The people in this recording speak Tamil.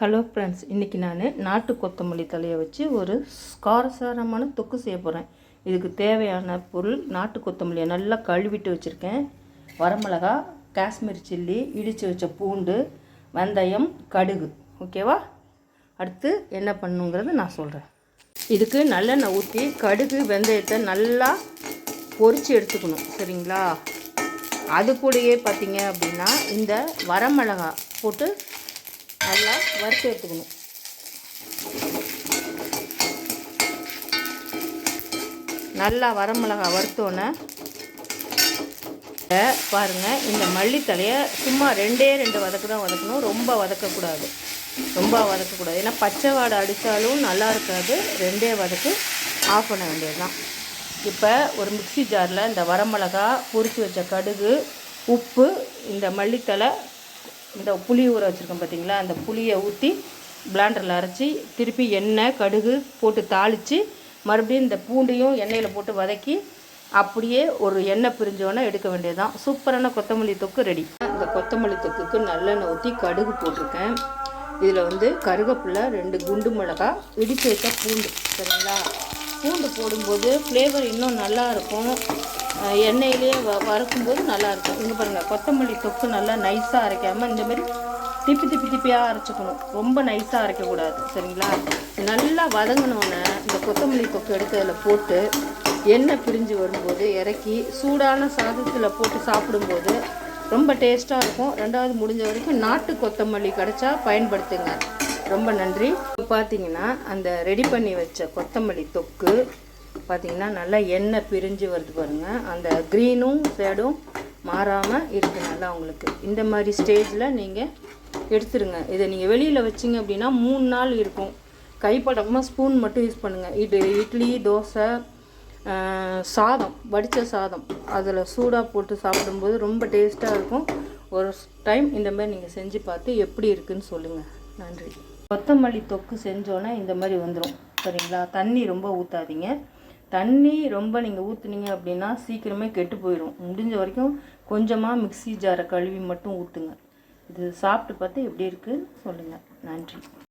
ஹலோ ஃப்ரெண்ட்ஸ் இன்றைக்கி நான் நாட்டு கொத்தமல்லி தலையை வச்சு ஒரு காரசாரமான தொக்கு செய்ய போகிறேன் இதுக்கு தேவையான பொருள் நாட்டு கொத்தமல்லியை நல்லா கழுவிட்டு வச்சுருக்கேன். வரமிளகா காஷ்மீர் சில்லி இடித்து வச்ச பூண்டு வெந்தயம் கடுகு. ஓகேவா அடுத்து என்ன பண்ணுங்கிறது நான் சொல்கிறேன் இதுக்கு நல்லெண்ணெய் ஊற்றி கடுகு வெந்தயத்தை நல்லா பொரித்து எடுத்துக்கணும். சரிங்களா? அது கூடயே பார்த்தீங்க அப்படின்னா இந்த வரமிளகா போட்டு நல்லா வறுத்து எடுத்துக்கணும். நல்லா வரமிளகா வறுத்தோன்னே பாருங்கள் இந்த மல்லித்தலையை சும்மா ரெண்டே ரெண்டு வதக்கு தான் வதக்கணும். ரொம்ப வதக்கக்கூடாது. ரொம்ப வதக்கக்கூடாது. ஏன்னா பச்சை வாடை அடித்தாலும் நல்லா இருக்காது. ரெண்டே வதக்கு ஆஃப் பண்ண வேண்டியது தான் இப்போ ஒரு மிக்சி ஜாரில் இந்த வரமிளகா பொறிச்சு வச்ச கடுகு உப்பு இந்த மல்லித்தலை இந்த புளி ஊற வச்சுருக்கோம் பார்த்தீங்களா அந்த புளியை ஊற்றி பிளாண்டரில் அரைச்சி திருப்பி எண்ணெய் கடுகு போட்டு தாளித்து மறுபடியும் இந்த பூண்டையும் எண்ணெயில் போட்டு வதக்கி அப்படியே ஒரு எண்ணெய் பிரிஞ்சோன்னே எடுக்க வேண்டியதுதான். சூப்பரான கொத்தமல்லி தொக்கு ரெடி. இந்த கொத்தமல்லி தொக்குக்கு நல்லெண்ணெய் ஊற்றி கடுகு போட்டிருக்கேன். இதில் வந்து கருவேப்பிலை ரெண்டு குண்டு மிளகா இடித்து வைக்க பூண்டு. சரிங்களா? பூண்டு போடும்போது ஃப்ளேவர் இன்னும் நல்லா இருக்கும். எண்ணெயிலே வ வறுக்கும்போது நல்லாயிருக்கும். இங்கே பாருங்கள் கொத்தமல்லி தொக்கு நல்லா நைஸாக அரைக்காமல் இந்தமாரி திப்பி திப்பி திப்பியாக அரைச்சிக்கணும். ரொம்ப நைஸாக அரைக்கக்கூடாது சரிங்களா? நல்லா வதங்கினோன்னே இந்த கொத்தமல்லி தொக்கு எடுத்து அதில் போட்டு எண்ணெய் பிரிஞ்சு வரும்போது இறக்கி சூடான சாதத்தில் போட்டு சாப்பிடும்போது ரொம்ப டேஸ்ட்டாக இருக்கும். ரெண்டாவது முடிஞ்ச வரைக்கும் நாட்டு கொத்தமல்லி கிடச்சா பயன்படுத்துங்க. ரொம்ப நன்றி. பார்த்தீங்கன்னா அந்த ரெடி பண்ணி வச்ச கொத்தமல்லி தொக்கு பார்த்தீங்கன்னா நல்லா எண்ணெய் பிரிஞ்சு வருது பாருங்கள் அந்த க்ரீனும் ஷேடும் மாறாமல் இருக்குது நல்லா உங்களுக்கு. இந்த மாதிரி ஸ்டேஜில் நீங்கள் எடுத்துருங்க. இதை நீங்கள் வெளியில் வச்சிங்க அப்படின்னா மூணு நாள் இருக்கும். கைப்படாமல் ஸ்பூன் மட்டும் யூஸ் பண்ணுங்கள் இது இட்லி தோசை சாதம் வடித்த சாதம். அதில் சூடாக போட்டு சாப்பிடும்போது ரொம்ப டேஸ்ட்டாக இருக்கும். ஒரு டைம் இந்த மாதிரி நீங்கள் செஞ்சு பார்த்து எப்படி இருக்குன்னு சொல்லுங்கள் நன்றி. கொத்தமல்லி தொக்கு செஞ்சோன்னே இந்த மாதிரி வந்துடும் சரிங்களா? தண்ணி ரொம்ப ஊற்றாதீங்க தண்ணி ரொம்ப நீங்கள் ஊற்றுனீங்க அப்படின்னா சீக்கிரமே கெட்டு போயிடும் முடிஞ்ச வரைக்கும் கொஞ்சமாக மிக்சி ஜாரை கழுவி மட்டும் ஊற்றுங்க இது சாப்பிட்டு பார்த்து எப்படி இருக்குன்னு சொல்லுங்கள் நன்றி.